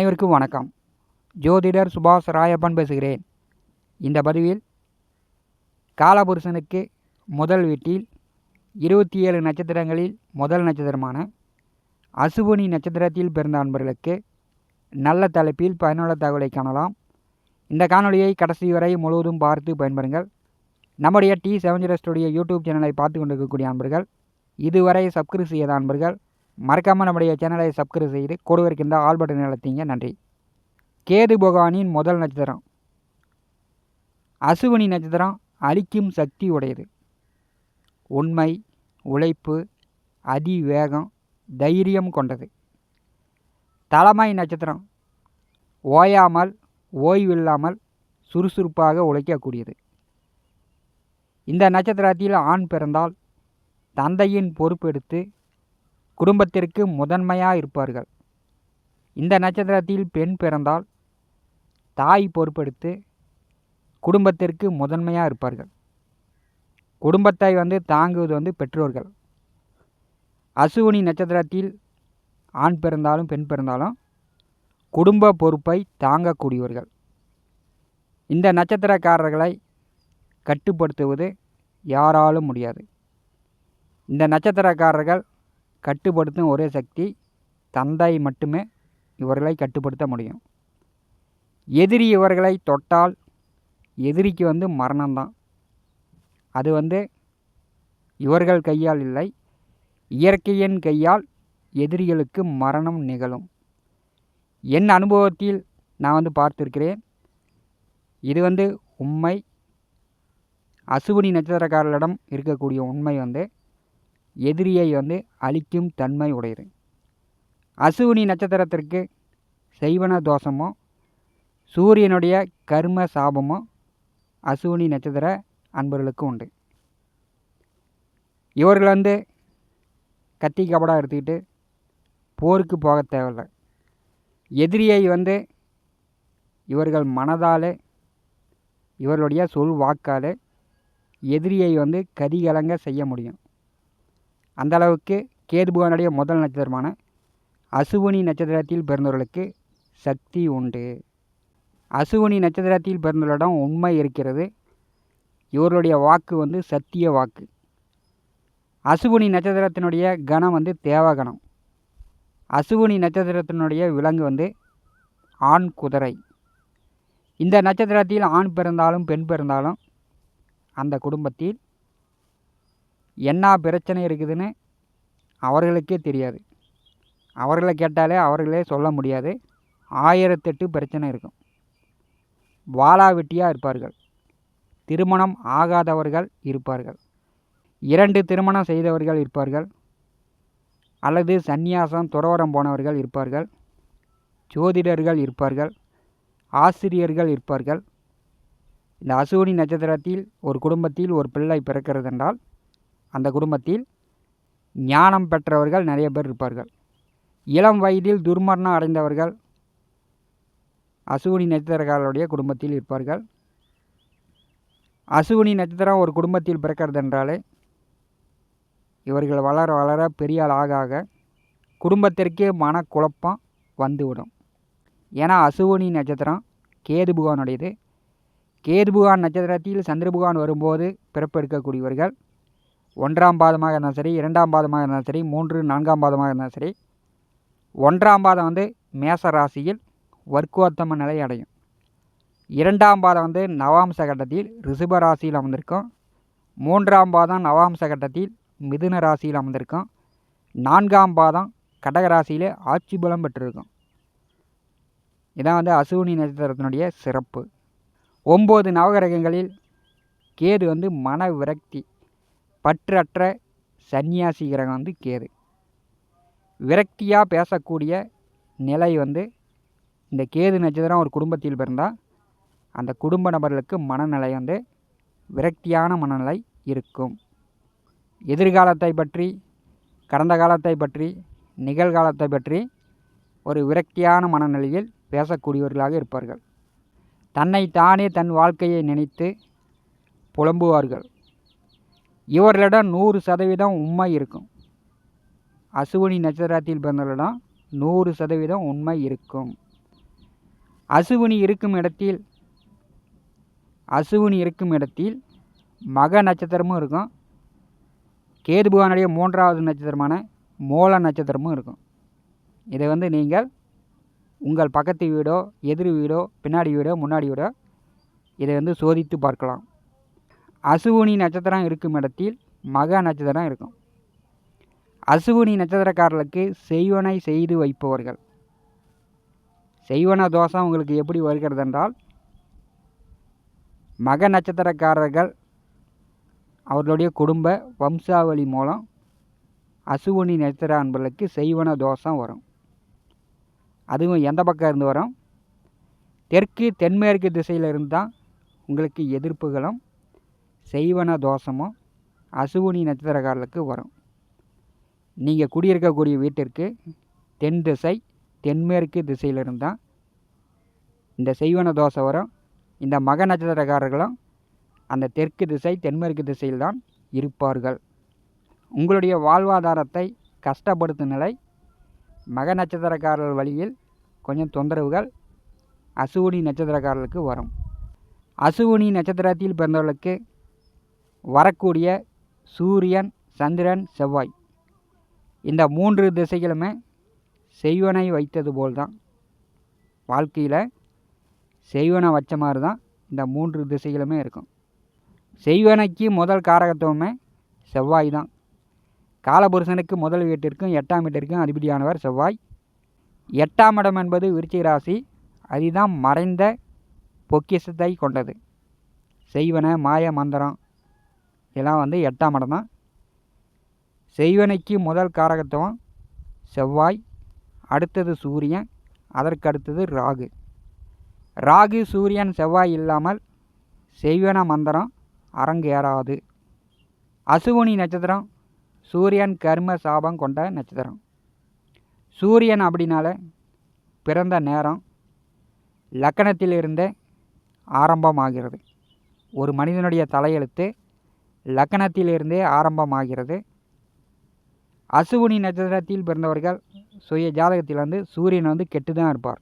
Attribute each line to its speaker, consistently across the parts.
Speaker 1: அனைவருக்கும் வணக்கம். ஜோதிடர் சுபாஷ் ராயப்பன் பேசுகிறேன். இந்த பதிவில் காலபுருஷனுக்கு முதல் வீட்டில் இருபத்தி ஏழு நட்சத்திரங்களில் முதல் நட்சத்திரமான அசுவனி நட்சத்திரத்தில் பிறந்த அன்பர்களுக்கு நல்ல தலைப்பில் பயனுள்ள தகவலை காணலாம். இந்த காணொளியை கடைசி வரை முழுவதும் பார்த்து பயன்பெறுங்கள். நம்முடைய T seven zero studio YouTube சேனலை பார்த்து கொண்டிருக்கக்கூடிய அன்பர்கள் இதுவரை சப்ஸ்கிரைப் செய்யாத அன்பர்கள் மறக்காமல் நம்முடைய சேனலை சப்ஸ்கிரைப் செய்து கூட இருக்கின்ற ஆல் பட்டன் அழுத்திங்க. நன்றி. கேது பகவானின் முதல் நட்சத்திரம். அசுவினி நட்சத்திரம் அழிக்கும் சக்தி உடையது. உண்மை உழைப்பு அதிவேகம் தைரியம் கொண்டது. தலைமை நட்சத்திரம் ஓயாமல் ஓய்வில்லாமல் சுறுசுறுப்பாக உழைக்கக்கூடியது. இந்த நட்சத்திரத்தில் ஆண் பிறந்தால் தந்தையின் பொறுப்பெடுத்து குடும்பத்திற்கு முதன்மையாக இருப்பார்கள். இந்த நட்சத்திரத்தில் பெண் பிறந்தால் தாய் பொறுப்பெடுத்து குடும்பத்திற்கு முதன்மையாக இருப்பார்கள். குடும்பத்தை வந்து தாங்குவது வந்து பெற்றோர்கள். அசுவினி நட்சத்திரத்தில் ஆண் பிறந்தாலும் பெண் பிறந்தாலும் குடும்ப பொறுப்பை தாங்கக்கூடியவர்கள். இந்த நட்சத்திரக்காரர்களை கட்டுப்படுத்துவது யாராலும் முடியாது. இந்த நட்சத்திரக்காரர்கள் கட்டுப்படுத்தும் ஒரே சக்தி தந்தை மட்டுமே இவர்களை கட்டுப்படுத்த முடியும். எதிரி இவர்களை தொட்டால் எதிரிக்கு வந்து மரணம்தான். அது வந்து இவர்கள் கையால் இல்லை இயற்கையின் கையால் எதிரிகளுக்கு மரணம் நிகழும். என் அனுபவத்தில் நான் வந்து பார்த்துருக்கிறேன் இது வந்து உண்மை. அசுவினி நட்சத்திரக்காரர்களிடம் இருக்கக்கூடிய உண்மை வந்து எதிரியை வந்து அழிக்கும் தன்மை உடையது. அசுவினி நட்சத்திரத்திற்கு செய்வன தோஷமோ சூரியனுடைய கர்ம சாபமோ அசுவினி நட்சத்திர அன்பர்களுக்கு உண்டு. இவர்கள் வந்து கத்தி கபடா எடுத்துக்கிட்டு போருக்கு போக தேவையில்லை. எதிரியை வந்து இவர்கள் மனதால் இவர்களுடைய சொல் வாக்கால் எதிரியை வந்து கதிகலங்க செய்ய முடியும். அந்த அளவுக்கு கேது பகவானுடைய முதல் நட்சத்திரமான அசுவினி நட்சத்திரத்தில் பிறந்தவர்களுக்கு சக்தி உண்டு. அசுவினி நட்சத்திரத்தில் பிறந்தவர்களிடம் உண்மை இருக்கிறது. இவர்களுடைய வாக்கு வந்து சத்திய வாக்கு. அசுவினி நட்சத்திரத்தினுடைய கணம் வந்து தேவகணம். அசுவினி நட்சத்திரத்தினுடைய விலங்கு வந்து ஆண் குதிரை. இந்த நட்சத்திரத்தில் ஆண் பிறந்தாலும் பெண் பிறந்தாலும் அந்த குடும்பத்தில் என்ன பிரச்சனை இருக்குதுன்னு அவர்களுக்கே தெரியாது. அவர்களை கேட்டாலே அவர்களே சொல்ல முடியாது. ஆயிரத்தெட்டு பிரச்சனை இருக்கும். வாலாவெட்டியாக இருப்பார்கள். திருமணம் ஆகாதவர்கள் இருப்பார்கள். இரண்டு திருமணம் செய்தவர்கள் இருப்பார்கள். அல்லது சந்நியாசம் துறவரம் போனவர்கள் இருப்பார்கள். ஜோதிடர்கள் இருப்பார்கள். ஆசிரியர்கள் இருப்பார்கள். இந்த அசுவினி நட்சத்திரத்தில் ஒரு குடும்பத்தில் ஒரு பிள்ளை பிறக்கிறது என்றால் அந்த குடும்பத்தில் ஞானம் பெற்றவர்கள் நிறைய பேர் இருப்பார்கள். இளம் வயதில் துர்மரணம் அடைந்தவர்கள் அசுவினி நட்சத்திரக்காரருடைய குடும்பத்தில் இருப்பார்கள். அசுவினி நட்சத்திரம் ஒரு குடும்பத்தில் பிறக்கிறது என்றாலே இவர்கள் வளர வளர பெரிய ஆள் ஆக ஆக குடும்பத்திற்கே மனக்குழப்பம் வந்துவிடும். ஏன்னா அசுவினி நட்சத்திரம் கேது புகானுடையது. கேது புகான் நட்சத்திரத்தில் சந்திர புகான் வரும்போது பிறப்பெடுக்கக்கூடியவர்கள் ஒன்றாம் பாதமாக இருந்தாலும் சரி இரண்டாம் பாதமாக இருந்தாலும் சரி மூன்று நான்காம் பாதமாக இருந்தாலும் சரி ஒன்றாம் பாதம் வந்து மேச ராசியில் வர்க்கோத்தம நிலை அடையும். இரண்டாம் பாதம் வந்து நவாம்ச கட்டத்தில் ரிஷப ராசியில் அமர்ந்திருக்கும். மூன்றாம் பாதம் நவாம்ச கட்டத்தில் மிதுன ராசியில் அமர்ந்திருக்கும். நான்காம் பாதம் கடகராசியில் ஆட்சி பலம் பெற்றிருக்கும். இதான் வந்து அசுவினி நட்சத்திரத்தினுடைய சிறப்பு. ஒம்பது நவகிரகங்களில் கேது வந்து மன விரக்தி. பற்றற்ற சன்னியாசி கிரகம் வந்து கேது. விரக்தியாக பேசக்கூடிய நிலை வந்து இந்த கேது நட்சத்திரம் ஒரு குடும்பத்தில் பிறந்தால் அந்த குடும்ப நபர்களுக்கு மனநிலை வந்து விரக்தியான மனநிலை இருக்கும். எதிர்காலத்தை பற்றி கடந்த காலத்தை பற்றி நிகழ்காலத்தை பற்றி ஒரு விரக்தியான மனநிலையில் பேசக்கூடியவர்களாக இருப்பார்கள். தன்னை தானே தன் வாழ்க்கையை நினைத்து புலம்புவார்கள். இவர்களிடம் நூறு சதவீதம் உண்மை இருக்கும். அசுவினி நட்சத்திரத்தில் பிறந்தவர்களிடம் நூறு சதவீதம் உண்மை இருக்கும். அசுவினி இருக்கும் இடத்தில் அசுவினி இருக்கும் இடத்தில் மக நட்சத்திரமும் இருக்கும். கேதுபகவானுடைய மூன்றாவது நட்சத்திரமான மூல நட்சத்திரமும் இருக்கும். இதை வந்து நீங்கள் உங்கள் பக்கத்து வீடோ எதிர் வீடோ பின்னாடி வீடோ முன்னாடி வீடோ இதை வந்து சோதித்து பார்க்கலாம். அசுவினி நட்சத்திரம் இருக்கும் இடத்தில் மக நட்சத்திரம் இருக்கும். அசுவினி நட்சத்திரக்காரர்களுக்கு செய்வனை செய்து வைப்பவர்கள். செய்வன தோஷம் உங்களுக்கு எப்படி வருகிறது என்றால் மக நட்சத்திரக்காரர்கள் அவர்களுடைய குடும்ப வம்சாவளி மூலம் அசுவனி நட்சத்திர அன்பர்களுக்கு செய்வன தோஷம் வரும். அதுவும் எந்த பக்கம் இருந்து வரும்? தெற்கு தென்மேற்கு திசையிலிருந்து தான் உங்களுக்கு எதிர்ப்புகளும் செய்வன தோஷமும் அசுவினி நட்சத்திரக்காரர்களுக்கு வரும். நீங்கள் குடியிருக்கக்கூடிய வீட்டிற்கு தென் திசை தென்மேற்கு திசையிலிருந்து தான் இந்த செய்வன தோஷம் வரும். இந்த மக நட்சத்திரக்காரர்களும் அந்த தெற்கு திசை தென்மேற்கு திசையில் தான் இருப்பார்கள். உங்களுடைய வாழ்வாதாரத்தை கஷ்டப்படுத்தும் நிலை மக நட்சத்திரக்காரர்கள் வழியில் கொஞ்சம் தொந்தரவுகள் அசுவினி நட்சத்திரக்காரர்களுக்கு வரும். அசுவினி நட்சத்திரத்தில் பிறந்தவர்களுக்கு வரக்கூடிய சூரியன் சந்திரன் செவ்வாய். இந்த மூன்று திசைகளுமே செய்வனை வைத்தது போல் தான் வாழ்க்கையில் செய்வனை வச்ச மாதிரி தான் இந்த மூன்று திசைகளுமே இருக்கும். செய்வனைக்கு முதல் காரகத்துவமே செவ்வாய் தான் காலபுருஷனுக்கு முதல் வீட்டிற்கும் எட்டாம் வீட்டிற்கும் அதிபதியானவர் செவ்வாய். எட்டாம் இடம் என்பது விருச்சிக ராசி. அதுதான் மறைந்த பொக்கிசத்தை கொண்டது. செய்வன மாய மந்திரம். இதெல்லாம் வந்து எட்டாம் இடம் தான். செய்வனைக்கு முதல் காரகத்துவம் செவ்வாய் அடுத்தது சூரியன் அதற்கு அடுத்தது ராகு. ராகு சூரியன் செவ்வாய் இல்லாமல் செய்வன மந்திரம் அரங்கேறாது. அசுவனி நட்சத்திரம் சூரியன் கர்ம சாபம் கொண்ட நட்சத்திரம். சூரியன் அப்படின்னால பிறந்த நேரம் லக்கணத்திலிருந்தே ஆரம்பமாகிறது. ஒரு மனிதனுடைய தலையெழுத்து லக்கணத்திலிருந்தே ஆரம்பமாகிறது. அசுவினி நட்சத்திரத்தில் பிறந்தவர்கள் சுய ஜாதகத்தில் வந்து சூரியன் வந்து கெட்டு தான் இருப்பார்.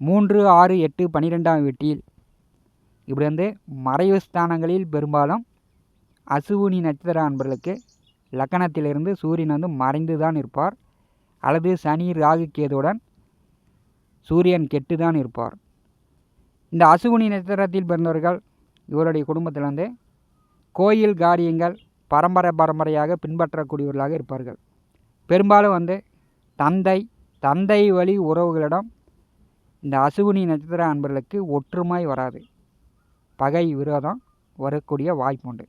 Speaker 1: மூன்று ஆறு எட்டு பன்னிரெண்டாம் வீட்டில் இப்படி வந்து மறைவு ஸ்தானங்களில் பெரும்பாலும் அசுவினி நட்சத்திர அன்பர்களுக்கு லக்கணத்திலிருந்து சூரியன் வந்து மறைந்து தான் இருப்பார். அல்லது சனி ராகு கேதுடன் சூரியன் கெட்டு தான் இருப்பார். இந்த அசுவினி நட்சத்திரத்தில் பிறந்தவர்கள் இவருடைய குடும்பத்தில் வந்து கோயில் காரியங்கள் பரம்பரை பரம்பரையாக பின்பற்றக்கூடியவர்களாக இருப்பார்கள். பெரும்பாலும் வந்து தந்தை தந்தை வழி உறவுகளிடம் இந்த அசுவினி நட்சத்திர அன்பர்களுக்கு ஒற்றுமை வராது. பகை விரோதம் வரக்கூடிய வாய்ப்புண்டு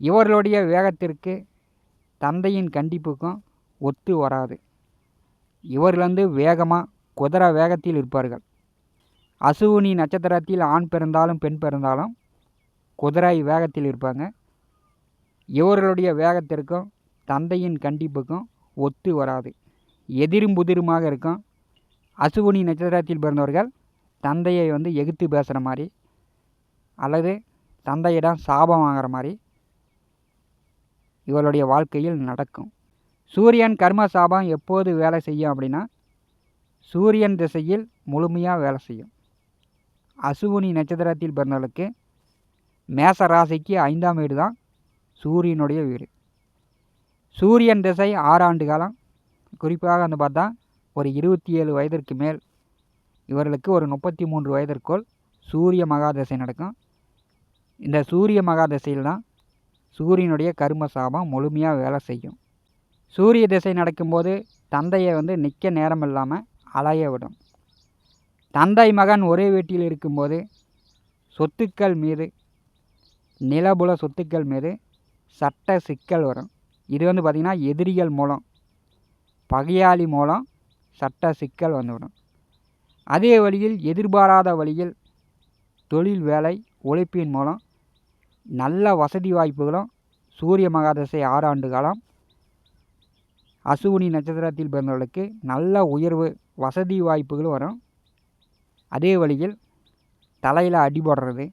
Speaker 1: இவர்களுடைய வேகத்திற்கு தந்தையின் கண்டிப்புக்கும் ஒத்து வராது. இவர்கள் வந்து வேகமாக குதிரை வேகத்தில் இருப்பார்கள். அசுவினி நட்சத்திரத்தில் ஆண் பிறந்தாலும் பெண் பிறந்தாலும் குதிராய் வேகத்தில் இருப்பாங்க. இவர்களுடைய வேகத்திற்கும் தந்தையின் கண்டிப்புக்கும் ஒத்து வராது. எதிரும் புதிருமாக இருக்கும். அசுவனி நட்சத்திரத்தில் பிறந்தவர்கள் தந்தையை வந்து எகுத்து பேசுகிற மாதிரி அல்லது தந்தையிடம் சாபம் வாங்குற மாதிரி இவளுடைய வாழ்க்கையில் நடக்கும். சூரியன் கர்ம சாபம் எப்போது வேலை செய்யும் அப்படின்னா சூரியன் திசையில் முழுமையாக வேலை செய்யும். அசுவனி நட்சத்திரத்தில் பிறந்தவர்களுக்கு மேச ராசிக்கு ஐந்தாம் வீடு தான் சூரியனுடைய வீடு. சூரியன் திசை ஆறாண்டு காலம். குறிப்பாக வந்து பார்த்தா ஒரு இருபத்தி ஏழு வயதிற்கு மேல் இவர்களுக்கு ஒரு முப்பத்தி மூன்று வயதிற்குள் சூரிய மகாதசை நடக்கும். இந்த சூரிய மகாதசையில் தான் சூரியனுடைய கரும சாபம் முழுமையாக வேலை செய்யும். சூரிய திசை நடக்கும்போது தந்தையை வந்து நிற்க நேரம் இல்லாமல் அலைய விடும். தந்தை மகன் ஒரே வீட்டில் இருக்கும்போது சொத்துக்கள் மீது நிலபுல சொத்துக்கள் மீது சட்ட சிக்கல் வரும். இது வந்து பார்த்திங்கன்னா எதிரிகள் மூலம் பகையாளி மூலம் சட்ட சிக்கல் வந்துவிடும் அதே வழியில் எதிர்பாராத வழியில் தொழில் வேலை உழைப்பின் மூலம் நல்ல வசதி வாய்ப்புகளும் சூரிய மகாதசை ஆறாண்டு காலம் அசுவினி நட்சத்திரத்தில் பிறந்தவர்களுக்கு நல்ல உயர்வு வசதி வாய்ப்புகளும் வரும். அதே வழியில் தலையில் அடிபடுறது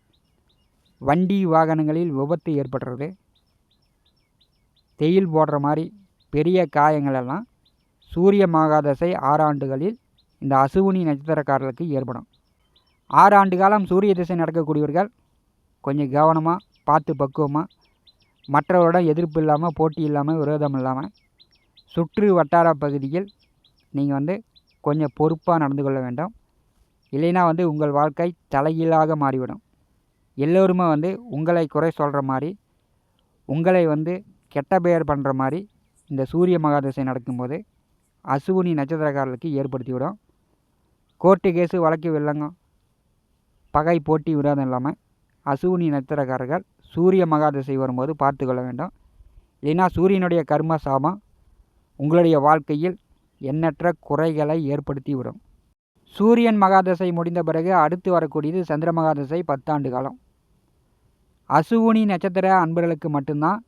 Speaker 1: வண்டி வாகனங்களில் விபத்து ஏற்படுறது. தேயில் போடுற மாதிரி பெரிய காயங்களெல்லாம் சூரிய மகாதசை ஆறாண்டுகளில் இந்த அசுவினி நட்சத்திரக்காரர்களுக்கு ஏற்படும். ஆறு ஆண்டு காலம் சூரிய திசை நடக்கக்கூடியவர்கள் கொஞ்சம் கவனமாக பார்த்து பக்குவமாக மற்றவரிடம் எதிர்ப்பு இல்லாமல் போட்டி இல்லாமல் விரோதம் இல்லாமல் சுற்று வட்டார பகுதியில் நீங்கள் வந்து கொஞ்சம் பொறுப்பாக நடந்து கொள்ள வேண்டும். இல்லைன்னா வந்து உங்கள் வாழ்க்கை தலைகீழாக மாறிவிடும். எல்லோருமே வந்து உங்களை குறை சொல்கிற மாதிரி உங்களை வந்து கெட்ட பெயர் பண்ணுற மாதிரி இந்த சூரிய மகாதசை நடக்கும்போது அசுவினி நட்சத்திரக்காரர்களுக்கு ஏற்படுத்திவிடும் கோர்ட்டு கேஸு வழக்கு வில்லங்கம் பகை போட்டி விடாதும் இல்லாமல் அசுவினி நட்சத்திரக்காரர்கள் சூரிய மகாதசை வரும்போது பார்த்து கொள்ள வேண்டும். இல்லைன்னா சூரியனுடைய கர்ம சாபம் உங்களுடைய வாழ்க்கையில் எண்ணற்ற குறைகளை ஏற்படுத்தி விடும். சூரியன் மகாதசை முடிந்த பிறகு அடுத்து வரக்கூடியது சந்திர மகாதசை பத்தாண்டு காலம். அசுவினி நட்சத்திர அன்பர்களுக்கு மட்டும்தான்.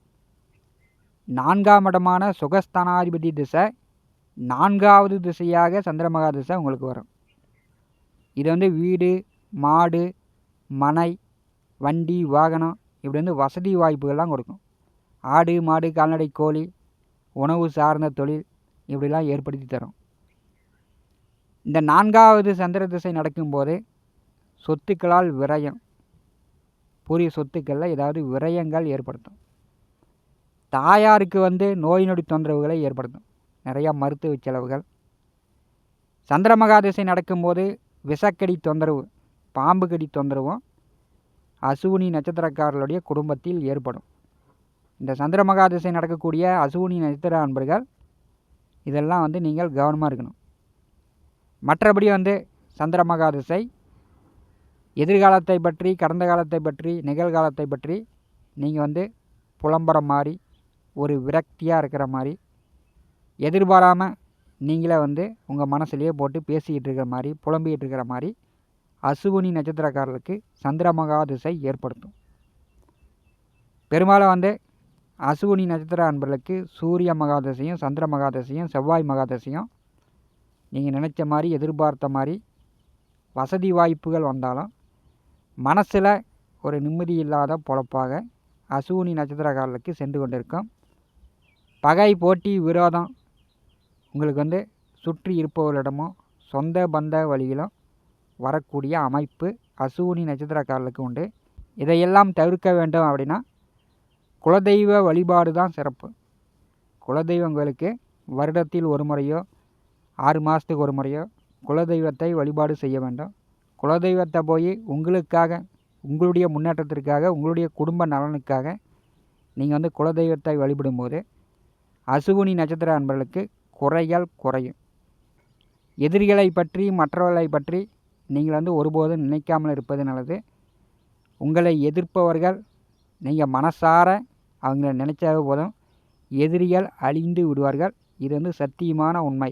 Speaker 1: நான்காம் இடமான சுகஸ்தானாதிபதி திசை நான்காவது திசையாக சந்திரமகா திசை உங்களுக்கு வரும். இது வந்து வீடு மாடு மனை வண்டி வாகனம் இப்படி வந்து வசதி வாய்ப்புகள்லாம் கொடுக்கும். ஆடு மாடு கால்நடை கோழி உணவு சார்ந்த தொழில் இப்படிலாம் ஏற்படுத்தி தரும். இந்த நான்காவது சந்திர திசை நடக்கும்போது சொத்துக்களால் விரயம். பூரிய சொத்துக்களில் ஏதாவது விரயங்கள் ஏற்படுத்தும். தாயாருக்கு வந்து நோய் நொடி தொந்தரவுகளை ஏற்படுத்தும். நிறையா மருத்துவ செலவுகள். சந்திர மகாதிசை நடக்கும்போது விஷக்கடி தொந்தரவு பாம்பு கடி தொந்தரவும் அசுவினி நட்சத்திரக்காரர்களுடைய குடும்பத்தில் ஏற்படும். இந்த சந்திர மகாதிசை நடக்கக்கூடிய அசுவினி நட்சத்திர அன்பர்கள் இதெல்லாம் வந்து நீங்கள் கவனமாக இருக்கணும். மற்றபடி வந்து சந்திர மகாதிசை எதிர்காலத்தை பற்றி கடந்த காலத்தை பற்றி நிகழ்காலத்தை பற்றி நீங்கள் வந்து புலம்புற மாதிரி ஒரு விரக்தியாக இருக்கிற மாதிரி எதிர்பாராமல் நீங்களே வந்து உங்கள் மனசுலேயே போட்டு பேசிக்கிட்டு இருக்கிற மாதிரி புலம்பிக்கிட்டு இருக்கிற மாதிரி அசுகுனி நட்சத்திரக்காரர்களுக்கு சந்திரமகா திசை ஏற்படுத்தும். பெரும்பாலும் வந்து அசுகுனி நட்சத்திர அன்பர்களுக்கு சூரிய மகாதசையும் சந்திர மகாதசையும் செவ்வாய் மகாதசையும் நீங்கள் நினச்ச மாதிரி எதிர்பார்த்த மாதிரி வசதி வாய்ப்புகள் வந்தாலும் மனசில் ஒரு நிம்மதி இல்லாத பொழப்பாக அசூனி நட்சத்திரக்காரர்களுக்கு சென்று கொண்டிருக்கும். பகை போட்டி விரோதம் உங்களுக்கு வந்து சுற்றி இருப்பவர்களிடமும் சொந்த பந்த வழியிலும் வரக்கூடிய அமைப்பு அசூனி நட்சத்திரக்காரர்களுக்கு உண்டு. இதையெல்லாம் தவிர்க்க வேண்டும் அப்படின்னா குலதெய்வ வழிபாடு தான் சிறப்பு. குலதெய்வங்களுக்கு வருடத்தில் ஒரு முறையோ ஆறு மாதத்துக்கு ஒரு முறையோ குலதெய்வத்தை வழிபாடு செய்ய வேண்டும். குலதெய்வத்தை போய் உங்களுக்காக உங்களுடைய முன்னேற்றத்திற்காக உங்களுடைய குடும்ப நலனுக்காக நீங்கள் வந்து குலதெய்வத்தை வழிபடும்போது அசுகுனி நட்சத்திர அன்பர்களுக்கு குறைகள் குறையும். எதிரிகளை பற்றி மற்றவர்களை பற்றி நீங்கள் வந்து ஒருபோதும் நினைக்காமல் இருப்பது நல்லது. உங்களை எதிர்ப்பவர்கள் நீங்கள் மனசார அவங்கள நினச்சாவே போதும். எதிரிகள் அழிந்து விடுவார்கள். இது வந்து சத்தியமான உண்மை.